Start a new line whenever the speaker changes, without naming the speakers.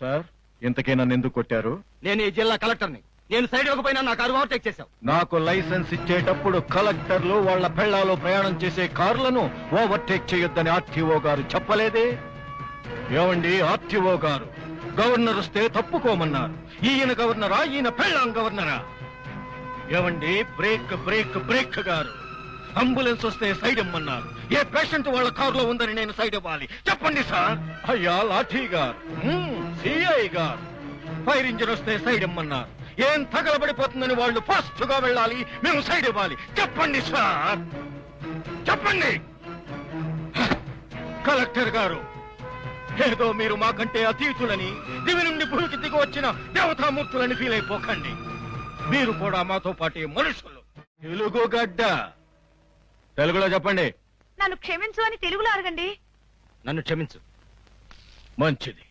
Sir? ఇంతకీ నన్ను ఎందుకు కొట్టారు?
నేను ఈ జిల్లా కలెక్టర్ని. నేను సైడ్ ఇవ్వకపోయినా నా కారు ఓవర్టేక్ చేశావు.
నాకు లైసెన్స్ ఇచ్చేటప్పుడు కలెక్టర్లు వాళ్ళ పెళ్ళాలో ప్రయాణం చేసే కార్లను ఓవర్టేక్ చేయొద్దని ఆర్టీఓ గారు చెప్పలేదే? ఏమండి ఆర్టీఓ గారు? గవర్నర్ వస్తే తప్పుకోమన్నారు. ఈయన గవర్నరా ఈయన పెళ్ళాం గవర్నరా? ఏమండి బ్రేక్ బ్రేక్ బ్రేక్ గారు? అంబులెన్స్ వస్తే సైడ్ ఇమ్మన్నారు. ఏ పేషెంట్ వాళ్ళ కారులో ఉందని నేను సైడ్ ఇవ్వాలి. చెప్పండి సార్. అయ్యా లాఠీ గారు. సిఐ గారు. ఫైర్ ఇంజిన్ వస్తే సైడ్ ఇమ్మన్నారు. ఏం తగలబడిపోతుందని వాళ్ళు ఫాస్ట్గా వెళ్ళాలి. మేము సైడ్ ఇవ్వాలి. చెప్పండి సార్. చెప్పండి. కలెక్టర్ గారు ఏదో మీరు మాకంటే అతీతులని దివి నుండి భూమికి దిగి వచ్చిన దేవతామూర్తులని ఫీల్ అయిపోకండి. మీరు కూడా మాతో పాటే మనుషులు. తెలుగు గడ్డ. తెలుగులో చెప్పండి.
నన్ను క్షమించు అని తెలుగులో అడగండి
నన్ను క్షమించు.
మంచిది.